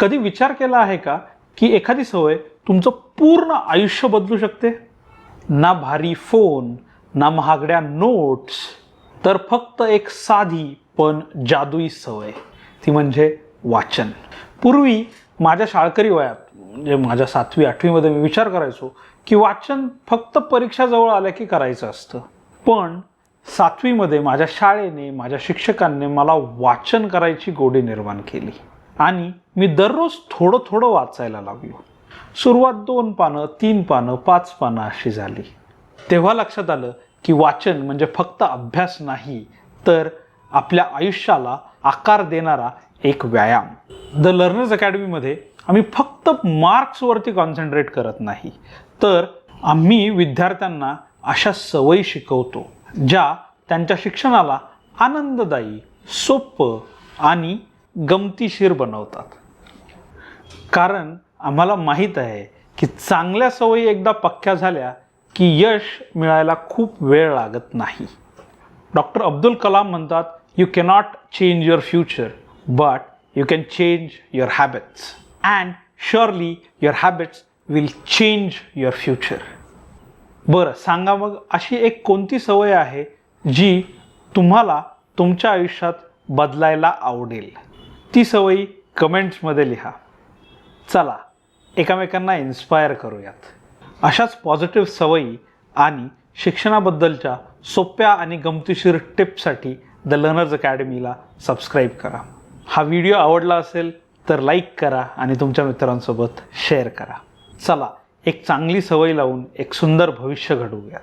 कधी विचार केला आहे का की एखादी सवय तुमचं पूर्ण आयुष्य बदलू शकते? ना भारी फोन ना महागड्या नोट्स तर फक्त एक साधी पण जादुई सवय. ती म्हणजे वाचन. पूर्वी माझ्या शाळकरी वयात म्हणजे माझ्या सातवी आठवीमध्ये मी विचार करायचो की वाचन फक्त परीक्षाजवळ आल्या की करायचं असतं. पण सातवीमध्ये माझ्या शाळेने माझ्या शिक्षकांनी मला वाचन करायची गोडी निर्माण केली. आणि मी दररोज थोडं थोडं वाचायला लागलो. सुरुवात दोन पानं तीन पानं पाच पानं अशी झाली. तेव्हा लक्षात आलं की वाचन म्हणजे फक्त अभ्यास नाही तर आपल्या आयुष्याला आकार देणारा एक व्यायाम. द लर्नर्स अकॅडमीमध्ये आम्ही फक्त मार्क्सवरती कॉन्सन्ट्रेट करत नाही तर आम्ही विद्यार्थ्यांना अशा सवयी शिकवतो ज्या त्यांच्या शिक्षणाला आनंददायी सोपं आणि गमतीशीर बनवतात. कारण आम्हाला माहीत आहे की चांगल्या सवयी एकदा पक्क्या झाल्या की यश मिळायला खूप वेळ लागत नाही. डॉक्टर अब्दुल कलाम म्हणतात you cannot change your future but you can change your habits and surely your habits will change your future बरं सांगा मग अशी एक कोणती सवय आहे जी तुम्हाला तुमच्या आयुष्यात बदलायला आवडेल? ती सवयी कमेंट्समध्ये लिहा. चला एकामेकांना इन्स्पायर करूयात. अशाच पॉझिटिव्ह सवयी आणि शिक्षणाबद्दलच्या सोप्या आणि गमतीशीर टिप्ससाठी द लर्नर्स अकॅडमीला सबस्क्राईब करा. हा व्हिडिओ आवडला असेल तर लाईक करा आणि तुमच्या मित्रांसोबत शेअर करा. चला एक चांगली सवय लावून एक सुंदर भविष्य घडवूयात.